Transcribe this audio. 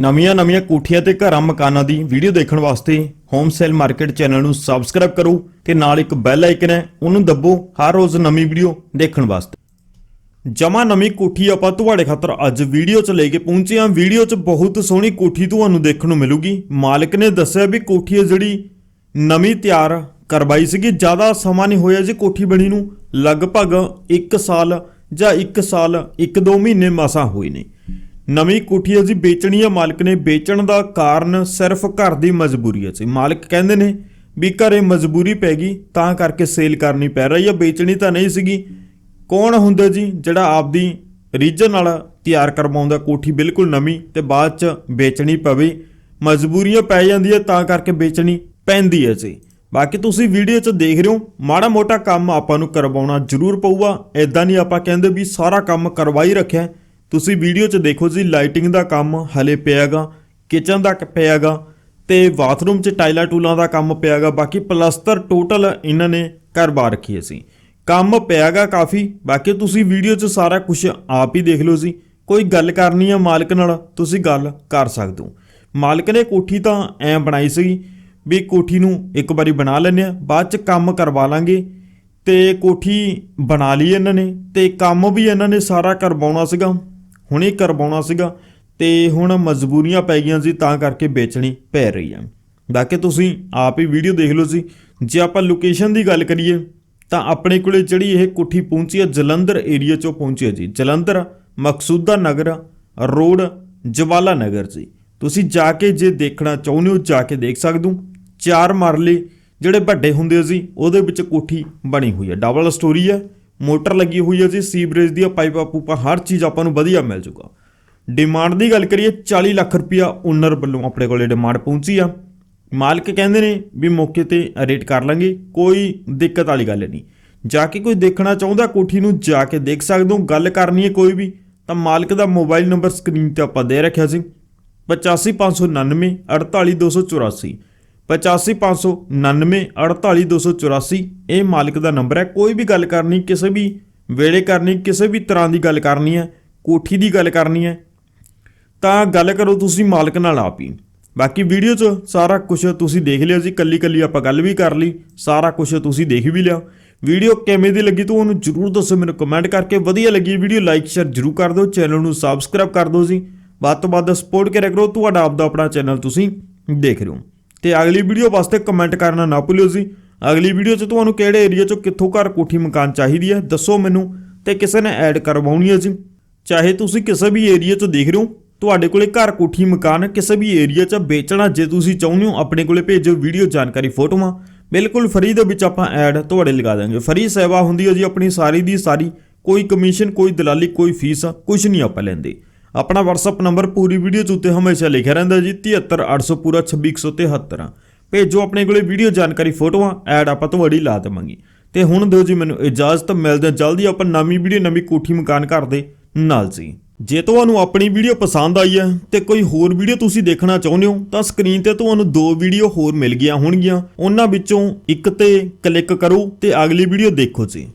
ਨਵੀਆਂ ਨਵੀਆਂ ਕੋਠੀਆਂ ਤੇ ਘਰਾਂ ਮਕਾਨਾਂ ਦੀ ਵੀਡੀਓ ਦੇਖਣ ਵਾਸਤੇ ਹੋਮ ਸੇਲ ਮਾਰਕੀਟ ਚੈਨਲ ਨੂੰ ਸਬਸਕ੍ਰਾਈਬ ਕਰੋ ਤੇ ਨਾਲ ਇੱਕ ਬੈਲ ਆਈਕਨ ਹੈ, ਉਹਨੂੰ ਦੱਬੋ ਹਰ ਰੋਜ਼ ਨਵੀਂ ਵੀਡੀਓ ਦੇਖਣ ਵਾਸਤੇ। ਜਮਾ ਨਵੀਂ ਕੋਠੀ ਆਪਾਂ ਤੁਹਾਡੇ ਖਾਤਰ ਅੱਜ ਵੀਡੀਓ 'ਚ ਲੈ ਕੇ ਪਹੁੰਚੇ ਹਾਂ। ਵੀਡੀਓ 'ਚ ਬਹੁਤ ਸੋਹਣੀ ਕੋਠੀ ਤੁਹਾਨੂੰ ਦੇਖਣ ਨੂੰ ਮਿਲੂਗੀ। ਮਾਲਕ ਨੇ ਦੱਸਿਆ ਵੀ ਕੋਠੀ ਹੈ ਜਿਹੜੀ ਨਵੀਂ ਤਿਆਰ ਕਰਵਾਈ ਸੀਗੀ। ਜ਼ਿਆਦਾ ਸਮਾਂ ਨਹੀਂ ਹੋਇਆ ਜੀ ਕੋਠੀ ਬਣੀ ਨੂੰ। ਲਗਭਗ 1 ਸਾਲ ਜਾਂ 1 ਸਾਲ 1-2 ਮਹੀਨੇ ਮਸਾਂ ਹੋਏ ਨੇ। ਨਵੀਂ ਕੋਠੀ ਅਸੀਂ ਵੇਚਣੀ ਆ ਮਾਲਕ ਨੇ ਵੇਚਣ ਦਾ ਕਾਰਨ ਸਿਰਫ ਘਰ ਦੀ ਮਜਬੂਰੀ ਹੈ। ਜੀ ਮਾਲਕ ਕਹਿੰਦੇ ਨੇ ਵੀ ਘਰੇ ਮਜਬੂਰੀ ਪੈ ਗਈ, ਤਾਂ ਕਰਕੇ ਸੇਲ ਕਰਨੀ ਪੈ ਰਹੀ ਹੈ। ਵੇਚਣੀ ਤਾਂ ਨਹੀਂ ਸੀਗੀ। ਕੌਣ ਹੁੰਦਾ ਜੀ ਜਿਹੜਾ ਆਪਦੀ ਰੀਜਨ ਨਾਲ ਤਿਆਰ ਕਰਵਾਉਂਦਾ ਕੋਠੀ ਬਿਲਕੁਲ ਨਵੀਂ ਤੇ ਬਾਅਦ ਚ ਵੇਚਣੀ ਪਵੇ। ਮਜਬੂਰੀਆਂ ਪੈ ਜਾਂਦੀਆਂ, ਤਾਂ ਕਰਕੇ ਵੇਚਣੀ ਪੈਂਦੀ ਹੈ ਜੀ। ਬਾਕੀ ਤੁਸੀਂ ਵੀਡੀਓ 'ਚ ਦੇਖ ਰਹੇ ਹੋ, ਮਾੜਾ ਮੋਟਾ ਕੰਮ ਆਪਾਂ ਨੂੰ ਕਰਵਾਉਣਾ ਜ਼ਰੂਰ ਪਊਗਾ। ਐਦਾਂ ਨਹੀਂ ਆਪਾਂ ਕਹਿੰਦੇ ਵੀ ਸਾਰਾ ਕੰਮ ਕਰਵਾਈ ਰੱਖਿਆ। ਤੁਸੀਂ ਵੀਡੀਓ 'ਚ ਦੇਖੋ ਜੀ ਲਾਈਟਿੰਗ ਦਾ ਕੰਮ ਹਲੇ ਪਿਆਗਾ ਕਿਚਨ ਦਾ ਕ- ਪਿਆਗਾ ਤੇ ਬਾਥਰੂਮ 'ਚ ਟਾਈਲਾਂ ਟੂਲਾਂ ਦਾ ਕੰਮ ਪਿਆਗਾ, ਬਾਕੀ ਪਲਸਤਰ ਟੋਟਲ ਇਹਨਾਂ ਨੇ ਕਰਵਾ ਰੱਖੀ ਸੀ ਕੰਮ ਪਿਆਗਾ ਕਾਫੀ, ਬਾਕੀ ਤੁਸੀਂ ਵੀਡੀਓ 'ਚ ਸਾਰਾ ਕੁਝ ਆਪ ਹੀ ਦੇਖ ਲਓ ਜੀ। ਕੋਈ ਗੱਲ ਕਰਨੀ ਆ ਮਾਲਕ ਨਾਲ, ਤੁਸੀਂ ਗੱਲ ਕਰ ਸਕਦੇ ਹੋ। ਮਾਲਕ ਨੇ ਕੋਠੀ ਤਾਂ ਐ ਬਣਾਈ ਸੀ ਵੀ ਕੋਠੀ ਨੂੰ ਇੱਕ ਵਾਰੀ ਬਣਾ ਲੈਂਦੇ ਆ ਬਾਅਦ 'ਚ ਕੰਮ ਕਰਵਾ ਲਾਂਗੇ ਤੇ ਕੋਠੀ ਬਣਾ ਲਈ ਇਹਨਾਂ ਨੇ ਤੇ ਕੰਮ ਵੀ ਇਹਨਾਂ ਨੇ ਸਾਰਾ ਕਰਵਾਉਣਾ ਸੀਗਾ। ਹੁਣੇ ਕਰਵਾਉਣਾ ਸੀਗਾ ਤੇ ਹੁਣ ਮਜਬੂਰੀਆਂ ਪੈ ਗਈਆਂ ਸੀ, ਤਾਂ ਕਰਕੇ ਵੇਚਣੀ ਪੈ ਰਹੀ ਆ। ਬਾਕੀ ਤੁਸੀਂ ਆਪ ਹੀ ਵੀਡੀਓ ਦੇਖ ਲਓ ਜੀ ਜੇ ਆਪਾਂ ਲੋਕੇਸ਼ਨ ਦੀ ਗੱਲ ਕਰੀਏ, ਤਾਂ ਆਪਣੇ ਕੋਲੇ ਜਿਹੜੀ ਇਹ ਕੋਠੀ ਪਹੁੰਚੀ ਹੈ ਜਲੰਧਰ ਏਰੀਆ ਚੋਂ ਪਹੁੰਚੀ ਹੈ ਜੀ। ਜਲੰਧਰ, ਮਕਸੂਦਾ ਨਗਰ, ਰੋਡ, ਜਵਾਲਾ ਨਗਰ ਜੀ। ਤੁਸੀਂ ਜਾ ਕੇ ਜੇ ਦੇਖਣਾ ਚਾਹੁੰਦੇ ਹੋ, ਜਾ ਕੇ ਦੇਖ ਸਕਦੇ ਹੋ। ਚਾਰ ਮਰਲੇ ਜਿਹੜੇ ਵੱਡੇ ਹੁੰਦੇ ਸੀ ਉਹਦੇ ਵਿੱਚ ਕੋਠੀ ਬਣੀ ਹੋਈ ਹੈ ਡਬਲ ਸਟੋਰੀ ਹੈ ਮੋਟਰ ਲੱਗੀ ਹੋਈ ਹੈ ਜੀ, ਸੀਵਰੇਜ ਦੀਆਂ ਪਾਈਪਾਂ ਪੂਪਾਂ, ਹਰ ਚੀਜ਼ ਆਪਾਂ ਨੂੰ ਵਧੀਆ ਮਿਲ ਜੂਗਾ। ਡਿਮਾਂਡ ਦੀ ਗੱਲ ਕਰੀਏ 40 ਲੱਖ ਰੁਪਇਆ ਓਨਰ ਵੱਲੋਂ ਆਪਣੇ ਕੋਲੇ ਡਿਮਾਂਡ ਪਹੁੰਚੀ ਆ। ਮਾਲਕ ਕਹਿੰਦੇ ਨੇ ਵੀ ਮੌਕੇ ਤੇ ਰੇਟ ਕਰ ਲਾਂਗੇ, ਕੋਈ ਦਿੱਕਤ ਵਾਲੀ ਗੱਲ ਨਹੀਂ। ਜਾ ਕੇ ਕੋਈ ਦੇਖਣਾ ਚਾਹੁੰਦਾ, ਕੋਠੀ ਨੂੰ ਜਾ ਕੇ ਦੇਖ ਸਕਦੇ ਹੋ, ਗੱਲ ਕਰਨੀ ਹੈ ਕੋਈ ਵੀ, ਤਾਂ ਮਾਲਕ ਦਾ ਮੋਬਾਈਲ ਨੰਬਰ ਸਕਰੀਨ ਤੇ ਆਪਾਂ ਦੇ ਰੱਖਿਆ ਸੀ। 85599 48284 85599 48284 ਇਹ ਮਾਲਕ ਦਾ ਨੰਬਰ ਹੈ। ਕੋਈ ਵੀ ਗੱਲ ਕਰਨੀ, ਕਿਸੇ ਵੀ ਵੇਲੇ ਕਰਨੀ, ਕਿਸੇ ਵੀ ਤਰ੍ਹਾਂ ਦੀ ਗੱਲ ਕਰਨੀ ਹੈ, ਕੋਠੀ ਦੀ ਗੱਲ ਕਰਨੀ ਹੈ, ਤਾਂ ਗੱਲ ਕਰੋ ਤੁਸੀਂ ਮਾਲਕ ਨਾਲ ਆਪ ਹੀ। ਬਾਕੀ ਵੀਡੀਓ 'ਚ ਸਾਰਾ ਕੁਝ ਤੁਸੀਂ ਦੇਖ ਲਿਆ ਜੀ। ਕੱਲੀ ਕੱਲੀ ਆਪਾਂ ਗੱਲ ਵੀ ਕਰ ਲਈ। ਸਾਰਾ ਕੁਝ ਤੁਸੀਂ ਦੇਖ ਵੀ ਲਿਆ। ਵੀਡੀਓ ਕਿਵੇਂ ਦੀ ਲੱਗੀ ਤੁਹਾਨੂੰ ਜਰੂਰ ਦੱਸੋ ਮੈਨੂੰ ਕਮੈਂਟ ਕਰਕੇ। ਵਧੀਆ ਲੱਗੀ ਵੀਡੀਓ ਲਾਈਕ ਸ਼ੇਅਰ ਜਰੂਰ ਕਰ ਦਿਓ। ਚੈਨਲ ਨੂੰ ਸਬਸਕ੍ਰਾਈਬ ਕਰ ਦਿਓ ਜੀ। ਵੱਧ ਤੋਂ ਵੱਧ ਸਪੋਰਟ ਕਰਿਆ ਕਰੋ। ਤੁਹਾਡਾ ਆਪਦਾ ਆਪਣਾ ਚੈਨਲ ਤੁਸੀਂ ਦੇਖ ਰਹੇ ਹੋ। ਤੇ ਅਗਲੀ ਵੀਡੀਓ ਵਾਸਤੇ ਕਮੈਂਟ ਕਰਨਾ ਨਾ ਭੁੱਲਿਓ ਜੀ। ਅਗਲੀ ਵੀਡੀਓ 'ਚ ਤੁਹਾਨੂੰ ਕਿਹੜੇ ਏਰੀਆ 'ਚੋਂ ਕਿੱਥੋਂ ਘਰ ਕੋਠੀ ਮਕਾਨ ਚਾਹੀਦੀ ਹੈ, ਦੱਸੋ ਮੈਨੂੰ ਤੇ ਕਿਸੇ ਨੇ ਐਡ ਕਰਵਾਉਣੀ ਹੈ ਜੀ। ਚਾਹੇ ਤੁਸੀਂ ਕਿਸੇ ਵੀ ਏਰੀਆ 'ਚ ਦੇਖ ਰਹੇ ਹੋ, ਤੁਹਾਡੇ ਕੋਲੇ ਘਰ ਕੋਠੀ ਮਕਾਨ ਕਿਸੇ ਵੀ ਏਰੀਆ 'ਚ ਵੇਚਣਾ ਜੇ ਤੁਸੀਂ ਚਾਹੁੰਦੇ ਹੋ, ਆਪਣੇ ਕੋਲੇ ਭੇਜੋ ਵੀਡੀਓ ਜਾਣਕਾਰੀ ਫੋਟੋਆਂ। ਬਿਲਕੁਲ ਫਰੀ ਦੇ ਵਿੱਚ ਆਪਾਂ ਐਡ ਤੁਹਾਡੇ ਲਗਾ ਦਾਂਗੇ ਫਰੀ ਸੇਵਾ ਹੁੰਦੀ ਹੈ ਜੀ ਆਪਣੀ ਸਾਰੀ ਦੀ ਸਾਰੀ। ਕੋਈ ਕਮਿਸ਼ਨ ਕੋਈ ਦਲਾਲੀ, ਕੋਈ ਫੀਸ ਕੁਝ ਨਹੀਂ ਆਪਾਂ ਲੈਂਦੇ। ਆਪਣਾ WhatsApp ਨੰਬਰ ਪੂਰੀ ਵੀਡੀਓ 'ਚ ਉੱਤੇ ਹਮੇਸ਼ਾ ਲਿਖਿਆ ਰਹਿੰਦਾ ਜੀ 73800 ਪੂਰਾ 26173 ਭੇਜੋ ਆਪਣੇ ਕੋਲੇ ਵੀਡੀਓ ਜਾਣਕਾਰੀ, ਫੋਟੋਆਂ, ਐਡ ਆਪਾਂ ਤੁਹਾਡੀ ਲਾ ਦੇਵਾਂਗੇ। ਤੇ ਹੁਣ ਦਿਓ ਜੀ ਮੈਨੂੰ ਇਜਾਜ਼ਤ, ਮਿਲਦੇ ਹਾਂ ਜਲਦੀ ਆਪਾਂ ਨਵੀਂ ਵੀਡੀਓ, ਨਵੀਂ ਕੋਠੀ ਮਕਾਨ ਘਰ ਦੇ ਨਾਲ ਜੀ। ਜੇ ਤੁਹਾਨੂੰ ਆਪਣੀ ਵੀਡੀਓ ਪਸੰਦ ਆਈ ਹੈ ਤੇ ਕੋਈ ਹੋਰ ਵੀਡੀਓ ਤੁਸੀਂ ਦੇਖਣਾ ਚਾਹੁੰਦੇ ਹੋ, ਤਾਂ ਸਕਰੀਨ ਤੇ ਤੁਹਾਨੂੰ ਦੋ ਵੀਡੀਓ ਹੋਰ ਮਿਲ ਗਈਆਂ ਹੋਣਗੀਆਂ। ਉਹਨਾਂ ਵਿੱਚੋਂ ਇੱਕ ਤੇ ਕਲਿੱਕ ਕਰੋ ਤੇ ਅਗਲੀ ਵੀਡੀਓ ਦੇਖੋ ਜੀ।